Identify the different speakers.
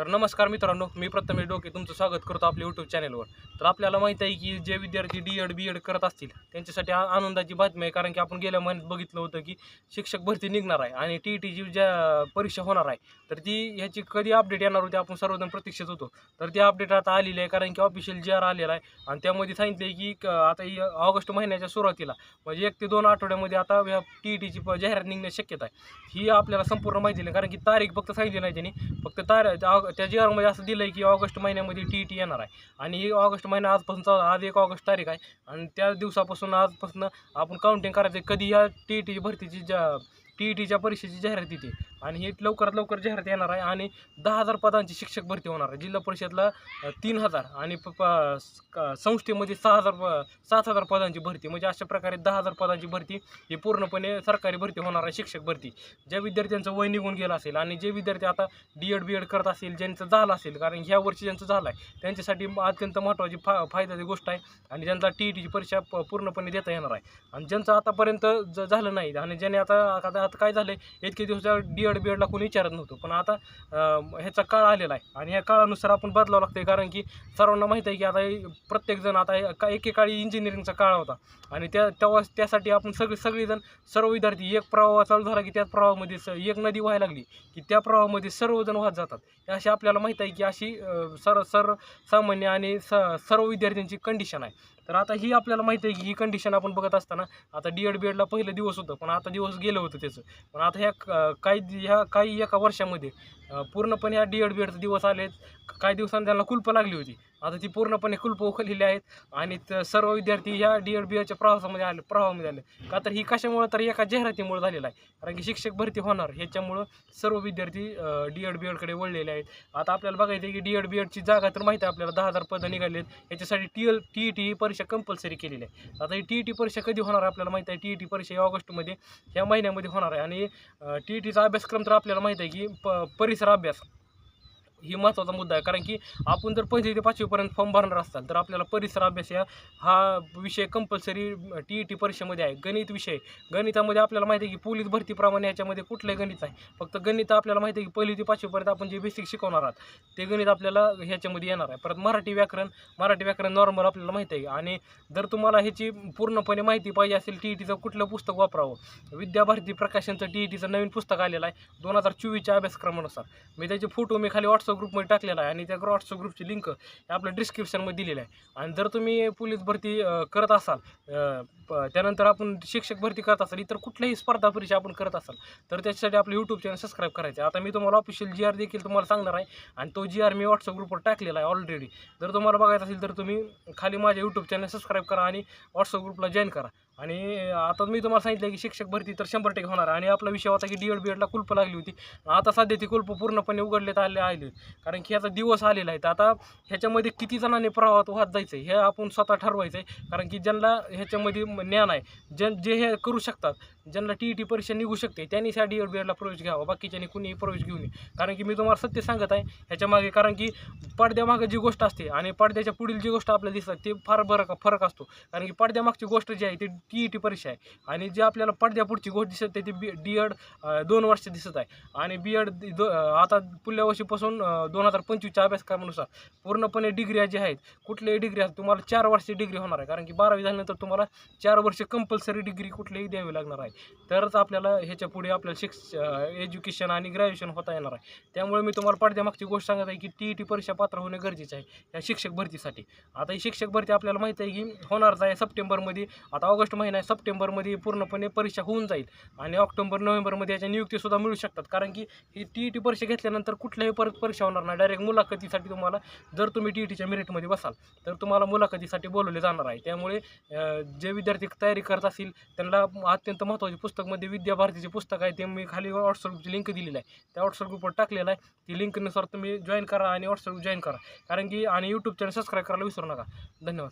Speaker 1: तर नमस्कार मित्रांनो मी प्रथमेश डोके तुमचं स्वागत करतो आपल्या यूट्यूब चॅनलवर तर आपल्याला माहीत आहे की जे विद्यार्थी डी एड बी एड करत असतील त्यांच्यासाठी आनंदाची बातमी आहे कारण की आपण गेल्या महिन्यात बघितलं होतं की शिक्षक भरती निघणार आहे आणि टी ई टीची ज्या परीक्षा होणार आहे तर ती ह्याची कधी अपडेट येणार होती आपण सर्वजण प्रतीक्षित होतो. तर ती अपडेट आता आलेली आहे कारण की ऑफिशियल जी आर आलेला आहे आणि त्यामध्ये सांगितलं आहे की क- आता ऑगस्ट महिन्याच्या सुरुवातीला म्हणजे एक ते दोन आठवड्यामध्ये आता ह्या टी ई टीची जाहिरात निघण्याची शक्यता आहे. ही आपल्याला संपूर्ण माहिती नाही कारण की तारीख फक्त सांगितली नाही त्यांनी. फक्त तारीख त्या- त्या जी आरमध्ये असं दिलं आहे की ऑगस्ट महिन्यामध्ये टी ई टी येणार आहे. आणि ही ऑगस्ट महिना आजपासून चालू- आज एक ऑगस्ट तारीख आहे. आणि त्या दिवसापासून आजपासून आपण काउंटिंग करायचं आहे कधी या टी ई टीची भरतीची ज्या टी ई टीच्या परीक्षेची जाहिरात येते. आणि ही लवकरात लवकर जाहिरात येणार आहे आणि दहा हजार पदांची शिक्षक भरती होणार आहे. जिल्हा परिषदला तीन हजार आणि प- संस्थेमध्ये सहा हजार सात हजार पदांची भरती. म्हणजे अशा प्रकारे दहा हजार पदांची भरती ही पूर्णपणे सरकारी भरती होणार आहे शिक्षक भरती. ज्या विद्यार्थ्यांचं वय निघून गेलं असेल आणि जे विद्यार्थी आता डी एड बी एड करत असेल ज्यांचं झालं असेल कारण ह्या वर्षी ज्यांचं झालं आहे त्यांच्यासाठी अत्यंत महत्त्वाची फा फायद्याची गोष्ट आहे आणि ज्यांचा टी ई टीची परीक्षा पूर्णपणे देता येणार आहे. आणि ज्यांचं आतापर्यंत ज झालं नाही आणि ज्याने आता आता आता काय झालं आहे इतके दिवस डी एड बी एडला कोणी विचारत नव्हतं. पण आता ह्याचा काळ आलेला आहे. आणि ह्या काळानुसार आपण बदलावं लागतं कारण की सर्वांना माहीत आहे की आता प्रत्येकजण आता का एकेकाळी इंजिनिअरिंगचा काळ होता. आणि त्या तेव्हा त्यासाठी आपण सगळे सगळेजण सर्व विद्यार्थी एक प्रवाह चालू झाला की त्याच प्रवाहामध्ये स एक नदी व्हायला लागली की त्या प्रवाहामध्ये सर्वजण वाहत जातात. हे अशी आपल्याला माहीत आहे की अशी सर सर सामान्य आणि स सर्व विद्यार्थ्यांची कंडिशन आहे. तर आता ही आपल्याला माहिती आहे की ही कंडिशन आपण बघत असताना आता डी एड बी एडला पहिलं दिवस होतं पण आता दिवस गेलं होतं त्याचं. पण आता ह्या काही ह्या काही एका वर्षामध्ये पूर्णपणे ह्या डी एड बी एडचे दिवस आलेत. काही दिवसांनी त्यांना कुलपं लागली होती. आता ती पूर्णपणे कुलप उखललेली आहेत. आणि सर्व विद्यार्थी ह्या डी एड बी एडच्या प्रवासामध्ये आले प्रवाहामध्ये आले. का तर ही कशामुळं तर एका जाहिरातीमुळे झालेलं आहे. कारण की शिक्षक भरती होणार. ह्याच्यामुळं सर्व विद्यार्थी डी एड बी एडकडे वळलेले आहेत. आता आपल्याला बघायचं आहे की डी एड बी एडची जागा तर माहिती आहे आपल्याला. दहा हजार पदं निघालेत. याच्यासाठी T L T E T ही परीक्षा कंपल्सरी केलेली आहे. आता ही टी ई टी परीक्षा कधी होणार आहे आपल्याला माहिती आहे? टी ई टी परीक्षा या ऑगस्टमध्ये ह्या महिन्यामध्ये होणार आहे. आणि टी ई टीचा अभ्यासक्रम तर आपल्याला माहिती आहे की प परिसर अभ्यास. ही महत्त्वाचा मुद्दा आहे. कारण की आपण जर पहिली ते पाचवीपर्यंत फॉर्म भरणार असाल तर आपल्याला परिसर अभ्यास या हा विषय कंपल्सरी टी ई टी परीक्षेमध्ये आहे. गणित विषय. गणितामध्ये आपल्याला माहिती आहे की पोलीस भरतीप्रमाणे याच्यामध्ये कुठलंही गणित आहे. फक्त गणित आपल्याला माहिती आहे की पहिली ते पाचवीपर्यंत आपण जे बेसिक शिकवणार आहात ते गणित आपल्याला ह्याच्यामध्ये येणार आहे. परत मराठी व्याकरण मराठी व्याकरण नॉर्मल आपल्याला माहिती आहे. आणि जर तुम्हाला ह्याची पूर्णपणे माहिती पाहिजे असेल टी ई टीचं कुठलं पुस्तक वापरावं? विद्याभारती प्रकाशनचं टी ई टीचं नवीन पुस्तक आलेलं आहे दोन हजार चोवीसच्या अभ्यासक्रमानुसार. मी त्याचे फोटो मी खाली व्हॉट्सअप ग्रुपमध्ये टाकलेला आहे आणि त्या व्हॉट्सअप ग्रुपची लिंक आपल्या डिस्क्रिप्शनमध्ये दिलेलं आहे. आणि जर तुम्ही पोलीस भरती करत असाल प- त्यानंतर आपण शिक्षक भरती करत असाल इतर कुठल्याही स्पर्धा परीक्षा आपण करत असाल तर त्याच्यासाठी आपलं यूट्यूब चॅनल सबस्क्राईब करायचं आता मी तुम्हाला ऑफिशियल जी आर देखील तुम्हाला सांगणार आहे आणि तो जी आर मी व्हॉट्सअप ग्रुपवर टाकलेला आहे ऑलरेडी जर तुम्हाला बघायचं असेल तर तुम्ही खाली माझ्या यूट्यूब चॅनल सबस्क्राईब करा आणि व्हॉट्सअप ग्रुपला जॉईन करा. आणि आता मी तुम्हाला सांगितलं की शिक्षक भरती तर शंभर टक्के होणार. आणि आपला विषय होता की डी एड बी एडला कुल्प लागली होती. आता सध्या ती कुल्प पूर्णपणे उघडलेत आले आले. कारण की ह्याचा दिवस आलेला आहे. तर आता ह्याच्यामध्ये किती जणांनी प्रवाहात वाहत जायचं आहे हे आपण स्वतः ठरवायचं आहे कारण की ज्यांना ह्याच्यामध्ये ज्ञान आहे जन जे हे करू शकतात ज्यांना टी ई टी परीक्षा निघू शकते त्यांनीच ह्या डी एड बी एडला प्रवेश घ्यावा. बाकीच्यांनी कुणीही प्रवेश घेऊ नये. कारण की मी तुम्हाला सत्य सांगत आहे ह्याच्यामागे कारण की पडद्यामागे जी गोष्ट असते आणि पडद्याच्या पुढील जी गोष्ट आपल्याला दिसतात ते फार बरं फरक असतो. कारण की पडद्यामागची गोष्ट जी आहे ती टी ई टी परीक्षा आहे? आणि जे आपल्याला पडद्यापुढची गोष्ट दिसत आहे ती बी डी एड दोन वर्ष दिसत आहे. आणि बी एड दो आता पुढल्या वर्षीपासून दोन हजार पंचवीसच्या अभ्यासक्रमानुसार पूर्णपणे डिग्र्या ज्या आहेत कुठल्याही डिग्री आहेत तुम्हाला चार वर्षी डिग्री होणार आहे. कारण की बारावी झाल्यानंतर तुम्हाला चार वर्ष कंपल्सरी डिग्री कुठलीही द्यावी लागणार आहे. तरच आपल्याला ह्याच्या पुढे आपल्याला शिक्ष एज्युकेशन आणि ग्रॅज्युएशन होता येणार आहे. त्यामुळे मी तुम्हाला पडद्यामागची गोष्ट सांगत आहे की टी ई टी परीक्षा पात्र होणे गरजेचं आहे या शिक्षक भरतीसाठी. आता ही शिक्षक भरती आपल्याला माहिती आहे की होणारच आहे सप्टेंबरमध्ये. आता ऑगस्ट महिना आहे सप्टेंबरमध्ये पूर्णपणे परीक्षा होऊन जाईल. आणि ऑक्टोबर नोव्हेंबरमध्ये याच्या नियुक्तीसुद्धा मिळू शकतात. कारण की ही टी ई टी परीक्षा घेतल्यानंतर कुठल्याही परत परीक्षा होणार नाही. डायरेक्ट मुलाखतीसाठी तुम्हाला जर तुम्ही टी ई टीच्या मेरिटमध्ये बसाल तर तुम्हाला मुलाखतीसाठी बोलवले जाणार आहे. त्यामुळे जे विद्यार्थी तयारी करत असतील त्यांना अत्यंत महत्त्वाचे पुस्तकमध्ये म्हणजे विद्याभारतीचे पुस्तक आहे. ते मी खाली व्हॉट्सअपची लिंक दिलेली आहे. त्या व्हॉट्सअप ग्रुपवर टाकलेलं आहे. ती लिंकनुसार तुम्ही जॉईन करा आणि व्हॉट्सअप जॉईन करा. कारण की आणि यूट्यूब चॅनल सबस्क्राईब करायला विसरू नका. धन्यवाद.